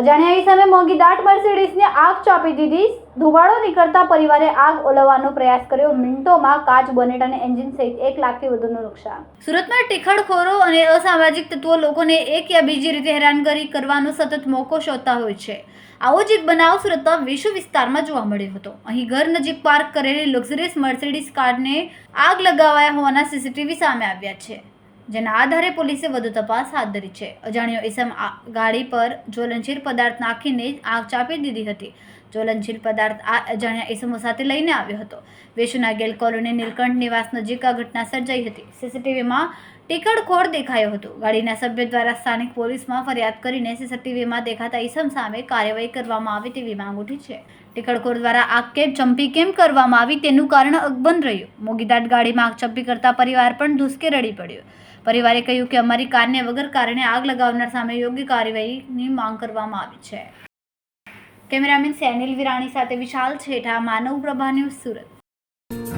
અજાણ્યા સામે મોંઘી દાટ મર્સિડીઝને આગ ચાપી દીધી. ધુમાડો નીકળતા પરિવારે આગ ઓલવવાનો પ્રયાસ કર્યો. મિનિટોમાં કાચ, બોનેટ અને એન્જિન સહિત એક લાખથી વધુનું નુકસાન. સુરતમાં ટીખળખોરો અને અસામાજિક તત્વો લોકોને એક યા બીજી રીતે હેરાનગરી કરવાનો સતત મોકો શોધતા હોય છે. આવો જ એક બનાવ સુરતના વિશ્વ વિસ્તારમાં જોવા મળ્યો હતો. અહીં ઘર નજીક પાર્ક કરેલી લક્ઝરિયસ મર્સિડીઝ કારને આગ લગાવાયા હોવાના સીસીટીવી સામે આવ્યા છે. જેના આધારે પોલીસે વધુ તપાસ હાથ ધરી છે. અજાણ્યો ઇસમ ગાડી પર જ્વલનશીલ પદાર્થ નાખીને આગ ચાપી દીધી હતી. જ્વલનશીલ પદાર્થ આ અજાણ્યા ઇસમો સાથે લઈને આવ્યો હતો. વેશુના ગેલ કોલોની નીલકંઠ નિવાસ નજીક આ ઘટના સર્જાઈ હતી. સીસીટીવીમાં ટીકડખોર દેખાયો હતો. ગાડીના સભ્ય દ્વારા સ્થાનિક પોલીસમાં ફરિયાદ કરીને સીસીટીવીમાં દેખાતા ઇસમ સામે કાર્યવાહી કરવામાં આવે તેવી માંગ ઉઠી છે. ટીકડખોર દ્વારા આગ કેમ ચંપી કેમ કરવામાં આવી તેનું કારણ અકબંધ રહ્યું. મોગીદાટ ગાડીમાં આગ ચંપી કરતા પરિવાર પણ ધુસકે રડી પડ્યો. પરિવારે કહ્યું કે અમારી કારને વગર કારણે આગ લગાવનાર સામે યોગ્ય કાર્યવાહીની માંગ કરવામાં આવી છે. કેમેરામેન સેનિલ વિરાણી સાથે વિશાલ છેઠા, માનવ પ્રભા ન્યૂઝ સુરત.